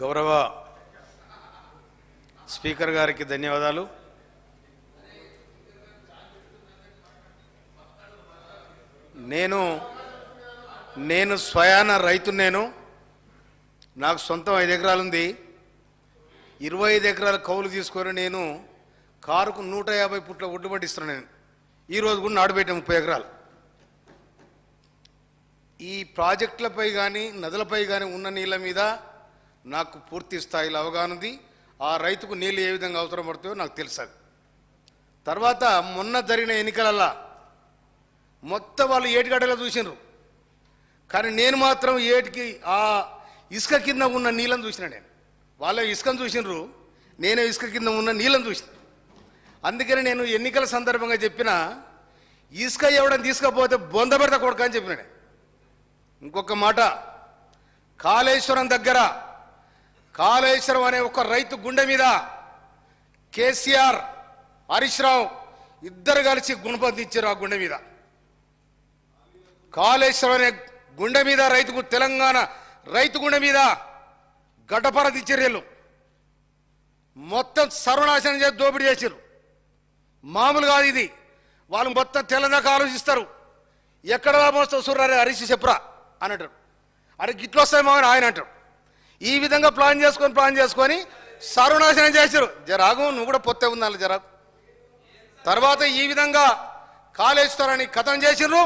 గౌరవ స్పీకర్ గారికి ధన్యవాదాలు. నేను నేను స్వయాన రైతు నేను నాకు సొంతం ఐదు ఎకరాలు ఉంది ఇరవై ఐదు ఎకరాల కౌలు తీసుకొని నేను కారుకు నూట యాభై పుట్ల ఒడ్డు పట్టిస్తున్నాను నేను. ఈరోజు కూడా నాడుపెట్టాను ముప్పై ఎకరాలు. ఈ ప్రాజెక్టులపై కానీ నదులపై కానీ ఉన్న నీళ్ళ మీద నాకు పూర్తి స్థాయిలో అవగాహన ఉంది. ఆ రైతుకు నీళ్ళు ఏ విధంగా అవసరం పడుతుందో నాకు తెలుసు తర్వాత మొన్న జరిగిన ఎన్నికలల్లా మొత్తం వాళ్ళు ఏటిగడ్డలో చూసినారు కానీ నేను మాత్రం ఏటికి ఆ ఇసుక కింద ఉన్న నీళ్ళని చూసిన నేను. వాళ్ళ ఇసుకను చూసినారు నేను ఇసుక కింద ఉన్న నీళ్ళని చూసిన. అందుకని నేను ఎన్నికల సందర్భంగా చెప్పిన ఇసుక ఎవడని తీసుకపోతే బొంద పెడతా అని చెప్పిన ఇంకొక మాట కాళేశ్వరం దగ్గర కాళేశ్వరం అనే ఒక రైతు గుండె మీద కేసీఆర్ హరీష్ రావు ఇద్దరు కలిసి గుణపతిచ్చారు ఆ గుండె మీద. కాళేశ్వరం అనే గుండె మీద రైతుకు తెలంగాణ రైతు గుండె మీద గడ్డపరది చర్యలు మొత్తం సర్వనాశనం చేసి దోపిడీ చేశారు మామూలు కాదు ఇది. వాళ్ళు మొత్తం తెల్లదాకా ఆలోచిస్తారు. ఎక్కడ లాభం వస్తావు సూర్యారే హరీష్ చెప్పురా అని అంటారు. అరే గిట్లు వస్తాయి మామని ఆయన అంటారు. ఈ విధంగా ప్లాన్ చేసుకొని ప్లాన్ చేసుకొని సర్వనాశనం చేశారు. జరాగు నువ్వు కూడా పొత్తే ఉందాలి జరాగు తర్వాత ఈ విధంగా కాళేశ్వరాన్ని కథం చేసిర్రు.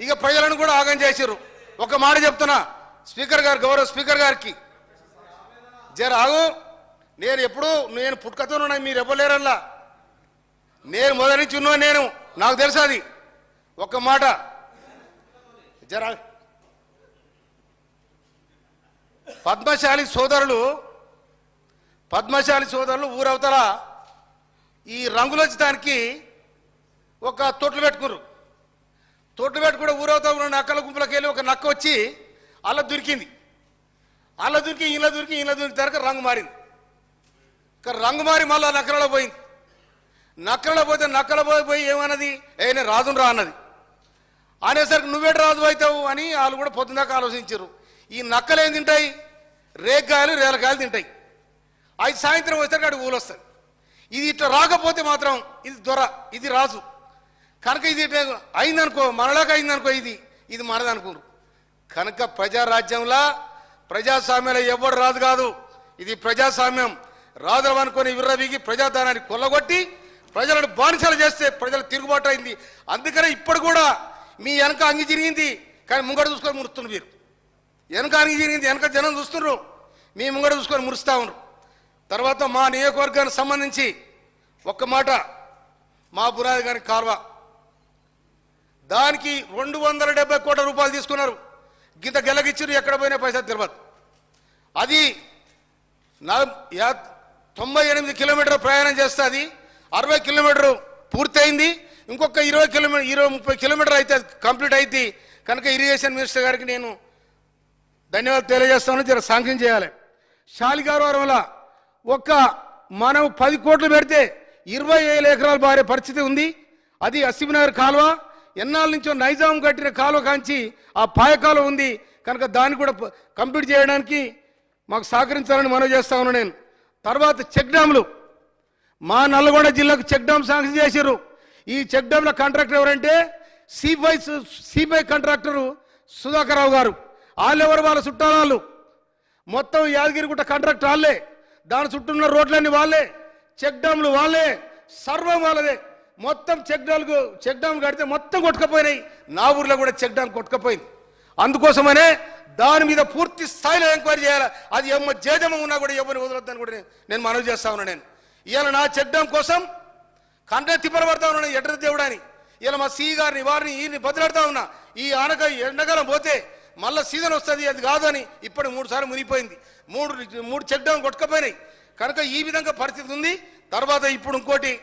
ఇక ప్రజలను కూడా ఆగం చేసిర్రు. ఒక మాట చెప్తున్నా స్పీకర్ గారు గౌరవ స్పీకర్ గారికి. జరాగు నేను ఎప్పుడు నేను పుట్టుకతోనే మీరు ఇవ్వలేరల్లా నేను మొదటి నుంచి ఉన్నా నేను నాకు తెలుసు అది. ఒక్క మాట. జర ఆగు. పద్మశాలి సోదరులు పద్మశాలి సోదరులు ఊరవతల ఈ రంగులు వచ్చడానికి ఒక తొట్లు పెట్టుకున్నారు తొట్లు పెట్టుకుంటే ఊరవతల ఉన్న నక్కల గుంపులకు వెళ్ళి ఒక నక్క వచ్చి అలా దొరికింది. అలా దొరికి ఇలా దొరికి ఇలా దొరికి తరక రంగు మారింది. ఇక రంగు మారి మళ్ళీ నక్కలలో పోయింది. నక్కలలో పోతే నక్కల పోయి పోయి ఏమన్నది? ఏ నేను రాజును రా అన్నది. అనేసరికి నువ్వేటి రాజు అవుతావు అని వాళ్ళు కూడా పొద్దున్నాక ఆలోచించారు ఈ నక్కలు ఏం తింటాయి? రేగాయలు రేలకాయలు తింటాయి. అవి సాయంత్రం వచ్చేసరికి అక్కడ ఊలు వస్తాయి ఇది ఇట్లా రాకపోతే మాత్రం ఇది దొర ఇది రాజు. కనుక ఇది అయిందనుకో మరలాగా అయిందనుకో ఇది ఇది మనదనుకోరు కనుక ప్రజారాజ్యంలా ప్రజాస్వామ్యంలో ఎవడు రాదు కాదు. ఇది ప్రజాస్వామ్యం. రాదు అనుకొని విర్రవీగి ప్రజాధనాన్ని కొల్లగొట్టి ప్రజలను బానిసలు చేస్తే ప్రజలు తిరుగుబాటు అయింది. అందుకనే ఇప్పుడు కూడా మీ వెనక అంగి జరిగింది కానీ ముంగడ చూసుకొని మురుస్తున్నారు మీరు. వెనకానికి జరిగింది వెనక జనం చూస్తున్నారు మీ ముంగడ చూసుకొని మురుస్తూ ఉన్నారు. తర్వాత మా నియోజకవర్గానికి సంబంధించి ఒక్క మాట మా బురాది గారి కార్వా దానికి రెండు వందల డెబ్బై కోట్ల రూపాయలు తీసుకున్నారు. గింత గెలగిచ్చారు ఎక్కడ పోయినా పైసా తిరుపతి అది నా తొంభై ఎనిమిది కిలోమీటర్ ప్రయాణం చేస్తుంది అరవై కిలోమీటర్ పూర్తయింది. ఇంకొక ఇరవై కిలోమీటర్ ఇరవై ముప్పై కిలోమీటర్ అయితే కంప్లీట్ అయితే కనుక ఇరిగేషన్ మినిస్టర్ గారికి నేను ధన్యవాదాలు తెలియజేస్తాను. జర శాంక్షన్ చేయాలి. శాలిగారవరంలో ఒక్క మనం పది కోట్లు పెడితే ఇరవై వేల ఎకరాలు బారే పరిస్థితి ఉంది. అది అసిబినగర్ కాలువ. ఎన్నాళ్ళ నుంచో నైజాం కట్టిన కాలువ కాంచి ఆ పాయకాలువ ఉంది. కనుక దాన్ని కూడా కంప్లీట్ చేయడానికి మాకు సహకరించాలని మనవి చేస్తా ఉన్నాను నేను. తర్వాత చెక్ డ్యాములు. మా నల్గొండ జిల్లాకు చెక్ డ్యామ్ శాంక్షన్ చేశారు ఈ చెక్ డ్యామ్ల కాంట్రాక్టర్ ఎవరంటే CBI CBI contractor Sudhakar Rao గారు. వాళ్ళెవరు వాళ్ళ చుట్టాలు మొత్తం యాదగిరిగుట్ట కాంట్రాక్ట్ వాళ్ళే దాని చుట్టూ ఉన్న రోడ్లన్నీ వాళ్ళే. చెక్ డ్యామ్లు వాళ్ళే. సర్వం వాళ్ళదే. మొత్తం చెక్ డ్యామ్లు చెక్ డ్యామ్ కడితే మొత్తం కొట్టుకపోయినాయి. నా ఊర్లో కూడా చెక్ డ్యామ్ కొట్టుకపోయింది. అందుకోసమనే దాని మీద పూర్తి స్థాయిలో ఎంక్వైరీ చేయాలి? అది ఎమ్మ జేజమ ఉన్నా కూడా ఎవరిని వదలొద్దని కూడా నేను- మనవి చేస్తా ఉన్నా నేను. ఇవాళ నా చెక్ డ్యామ్ కోసం కంటే తిప్పలబడతా ఉన్నాను ఎడ్ర దేవుడని ఇలా మా సీ గారిని వారిని ఈయన్ని బదిలాడుతా ఉన్నా. ఈ ఆనక ఎండకాలం పోతే మళ్ళీ సీజన్ వస్తుంది అది కాదని ఇప్పటి మూడు సార్లు మునిగిపోయింది. మూడు మూడు చెక్ కొట్టుకుపోయినాయి కొట్టుకపోయినాయి. కనుక ఈ విధంగా పరిస్థితి ఉంది. తర్వాత ఇప్పుడు ఇంకోటి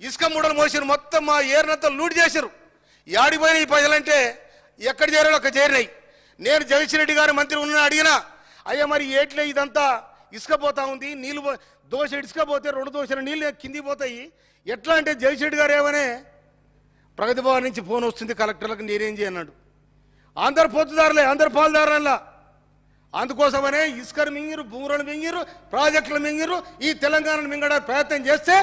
ఇసుక మూడలు మోసారు మొత్తం మా ఏరినంతా లూట్ చేశారు యాడిపోయిన ఈ ప్రజలంటే ఎక్కడ చేరాలో అక్కడ చేరినాయి. నేను జగన్ రెడ్డి గారి మంత్రి ఉన్న అడిగినా అయ్యా మరి ఏట్లే ఇదంతా ఇసుక పోతా ఉంది నీళ్ళు పో- దోశ ఇసుక పోతే రెండు దోశల నీళ్ళు కింది పోతాయి. ఎట్లా అంటే జగన్ రెడ్డి గారు ఏమనే ప్రగతి భవన్ నుంచి ఫోన్ వస్తుంది కలెక్టర్లకు నేనేం చేయన్నాడు అందరు పొద్దుదారులే అందరు పాలుదారులా అందుకోసమనే ఇసుకను మింగిరు భూములను మింగిరు ప్రాజెక్టులు మింగిరు ఈ తెలంగాణను మింగడానికి ప్రయత్నం చేస్తే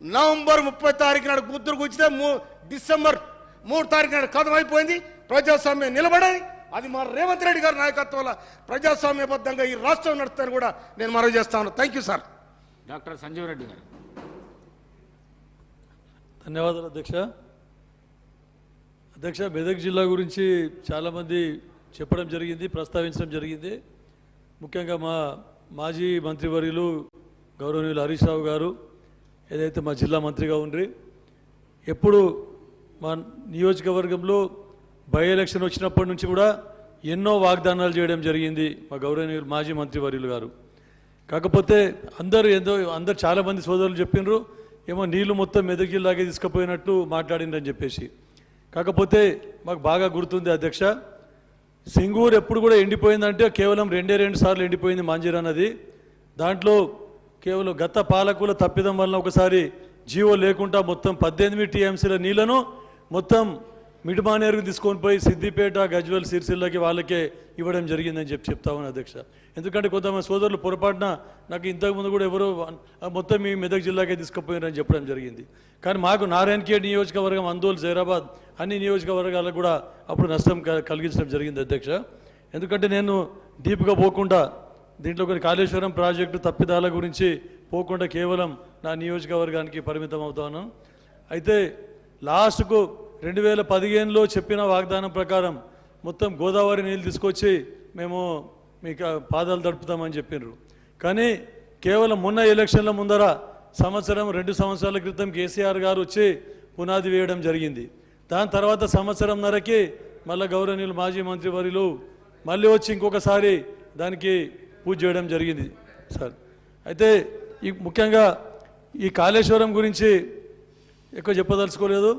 నవంబర్ ముప్పై తారీఖు నాడు గుద్దురు కూర్చితే మూ డిసెంబర్ మూడు తారీఖు నాడు కథం అయిపోయింది ప్రజాస్వామ్యం నిలబడాలి అది మా రేవంత్ రెడ్డి గారి నాయకత్వంలో ప్రజాస్వామ్యబద్ధంగా ఈ రాష్ట్రం నడుస్తుందని కూడా నేను మనవి చేస్తాను thank you sir. Doctor Sanjeev Reddy గారు. ధన్యవాదాలు అధ్యక్ష. అధ్యక్ష మెదక్ జిల్లా గురించి చాలామంది చెప్పడం జరిగింది ప్రస్తావించడం జరిగింది. ముఖ్యంగా మా మాజీ మంత్రివర్యులు గౌరవనీయులు హరీష్ రావు గారు ఏదైతే మా జిల్లా మంత్రిగా ఉండ్రి ఎప్పుడు మా నియోజకవర్గంలో బై ఎలక్షన్ వచ్చినప్పటి నుంచి కూడా ఎన్నో వాగ్దానాలు చేయడం జరిగింది మా గౌరవనీయులు మాజీ మంత్రివర్యులు గారు. కాకపోతే అందరూ ఏదో అందరు చాలామంది సోదరులు చెప్పిండ్రు ఏమో నీళ్ళు మొత్తం మెదక్ జిల్లాకే తీసుకుపోయినట్టు మాట్లాడిండ్రని చెప్పేసి. కాకపోతే మాకు బాగా గుర్తుంది అధ్యక్ష సింగూరు ఎప్పుడు కూడా ఎండిపోయిందంటే కేవలం రెండే రెండు సార్లు ఎండిపోయింది మాంజీరా నది దాంట్లో కేవలం గత పాలకుల తప్పిదం వలన ఒకసారి జీవో లేకుండా మొత్తం పద్దెనిమిది టీఎంసీల నీళ్ళను మొత్తం మిడిమానేరుకు తీసుకొని పోయి సిద్దిపేట గజ్వల్ సిరిసిల్లకి వాళ్ళకే ఇవ్వడం జరిగిందని చెప్పి చెప్తా ఉన్నాను అధ్యక్ష. ఎందుకంటే కొంతమంది సోదరులు పొరపాటున నాకు ఇంతకుముందు కూడా ఎవరో మొత్తం మీ మెదక్ జిల్లాకే తీసుకుపోయినారని చెప్పడం జరిగింది. కానీ మాకు నారాయణఖేడ్ నియోజకవర్గం అందోల్ జైరాబాద్ అన్ని నియోజకవర్గాలకు కూడా అప్పుడు నష్టం క- కలిగించడం జరిగింది అధ్యక్ష. ఎందుకంటే నేను డీప్గా పోకుండా దీంట్లో కొన్ని కాళేశ్వరం ప్రాజెక్టు తప్పిదాల గురించి పోకుండా కేవలం నా నియోజకవర్గానికి పరిమితం అవుతాను. అయితే లాస్ట్కు రెండు వేల పదిహేనులో చెప్పిన వాగ్దానం ప్రకారం మొత్తం గోదావరి నీళ్ళు తీసుకొచ్చి మేము మీకు పాదాలు దడుపుతామని చెప్పినారు. కానీ కేవలం మొన్న ఎలక్షన్ల ముందర సంవత్సరం రెండు సంవత్సరాల క్రితం కేసీఆర్ గారు వచ్చి పునాది వేయడం జరిగింది. దాని తర్వాత సంవత్సరంన్నరకి మళ్ళీ గౌరవనీయులు మాజీ మంత్రి వర్యులు మళ్ళీ వచ్చి ఇంకొకసారి దానికి పూజ చేయడం జరిగింది సార్. అయితే ఈ ముఖ్యంగా ఈ కాళేశ్వరం గురించి ఎక్కువ చెప్పదలుచుకోలేదు.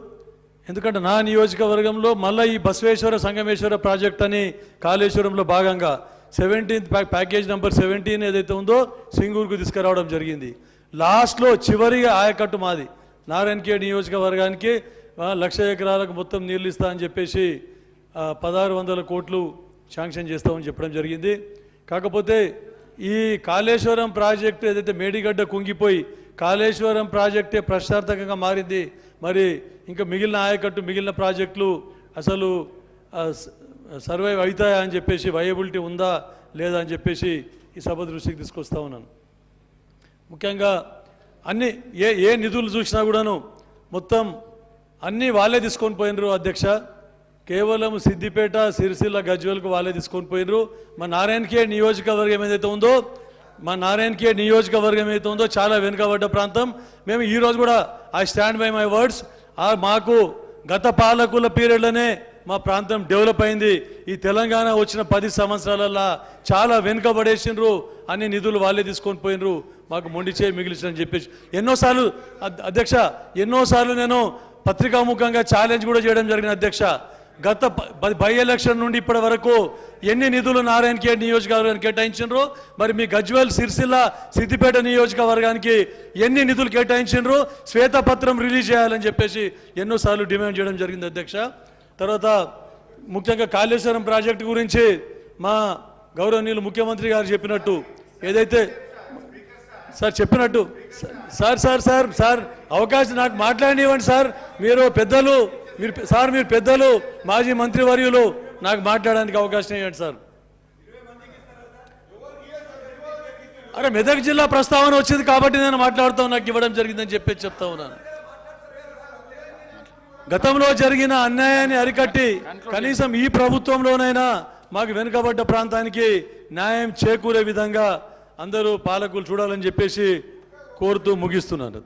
ఎందుకంటే నా నియోజకవర్గంలో మళ్ళీ ఈ బసవేశ్వర సంగమేశ్వర ప్రాజెక్ట్ అని కాళేశ్వరంలో భాగంగా సెవెంటీన్త్ ప్యాకేజ్ నెంబర్ సెవెంటీన్ ఏదైతే ఉందో సింగూరుకు తీసుకురావడం జరిగింది. లాస్ట్లో చివరిగా ఆయకట్టు మాది. నారాయణఖేడ్ నియోజకవర్గానికి లక్ష ఎకరాలకు మొత్తం నీళ్ళు ఇస్తా అని చెప్పేసి పదహారు వందల కోట్లు శాంక్షన్ చేస్తామని చెప్పడం జరిగింది. కాకపోతే ఈ కాళేశ్వరం ప్రాజెక్టు ఏదైతే మేడిగడ్డ కుంగిపోయి కాళేశ్వరం ప్రాజెక్టే ప్రశ్నార్థకంగా మారింది మరి ఇంకా మిగిలిన ఆయకట్టు మిగిలిన ప్రాజెక్టులు అసలు సర్వైవ్ అవుతాయా అని చెప్పేసి వయబిలిటీ ఉందా లేదా అని చెప్పేసి ఈ సభ దృష్టికి తీసుకొస్తా ఉన్నాను. ముఖ్యంగా అన్ని ఏ ఏ నిధులు చూసినా కూడాను మొత్తం అన్నీ వాళ్ళే తీసుకొని పోయినరు అధ్యక్ష. కేవలం సిద్దిపేట సిరిసిల్ల గజ్వెల్కు వాళ్ళే తీసుకొని పోయినరు. మా నారాయణకే నియోజకవర్గం ఏదైతే ఉందో మా నారాయణఖేడ్ నియోజకవర్గం ఏదైతే ఉందో చాలా వెనుకబడ్డ ప్రాంతం. మేము ఈరోజు కూడా I stand by my words. మాకు గత పాలకుల పీరియడ్లోనే మా ప్రాంతం డెవలప్ అయింది. ఈ తెలంగాణ వచ్చిన పది సంవత్సరాలల్లా చాలా వెనుకబడేసిండ్రు. అన్ని నిధులు వాళ్ళే తీసుకొని పోయినరు మాకు మొండిచే మిగిలిచని చెప్పేసి. ఎన్నోసార్లు అధ్యక్ష ఎన్నోసార్లు నేను పత్రికాముఖంగా ఛాలెంజ్ కూడా చేయడం జరిగిన అధ్యక్ష. గత బై ఎలక్షన్ నుండి ఇప్పటి వరకు ఎన్ని నిధులు నారాయణ కే నియోజకవర్గానికి కేటాయించిండ్రు మరి మీ గజ్వేల్ సిరిసిల్ల సిద్దిపేట నియోజకవర్గానికి ఎన్ని నిధులు కేటాయించిండ్రు శ్వేతపత్రం రిలీజ్ చేయాలని చెప్పేసి ఎన్నోసార్లు డిమాండ్ చేయడం జరిగింది అధ్యక్ష. తర్వాత ముఖ్యంగా కాళేశ్వరం ప్రాజెక్టు గురించి మా గౌరవనీయులు ముఖ్యమంత్రి గారు చెప్పినట్టు ఏదైతే సార్ చెప్పినట్టు సార్ సార్ సార్ సార్ అవకాశం నాకు మాట్లాడనివ్వండి సార్. మీరు పెద్దలు మీరు సార్ మీరు పెద్దలు మాజీ మంత్రివర్యులు నాకు మాట్లాడడానికి అవకాశం ఇవ్వండి సార్. అరే మెదక్ జిల్లా ప్రస్తావన వచ్చింది కాబట్టి నేను మాట్లాడుతాను నాకు ఇవ్వడం జరిగిందని చెప్పి చెప్తా ఉన్నాను. గతంలో జరిగిన అన్యాయాన్ని అరికట్టి కనీసం ఈ ప్రభుత్వంలోనైనా మాకు వెనుకబడ్డ ప్రాంతానికి న్యాయం చేకూరే విధంగా అందరూ పాలకులు చూడాలని చెప్పేసి కోరుతూ ముగిస్తున్నాను.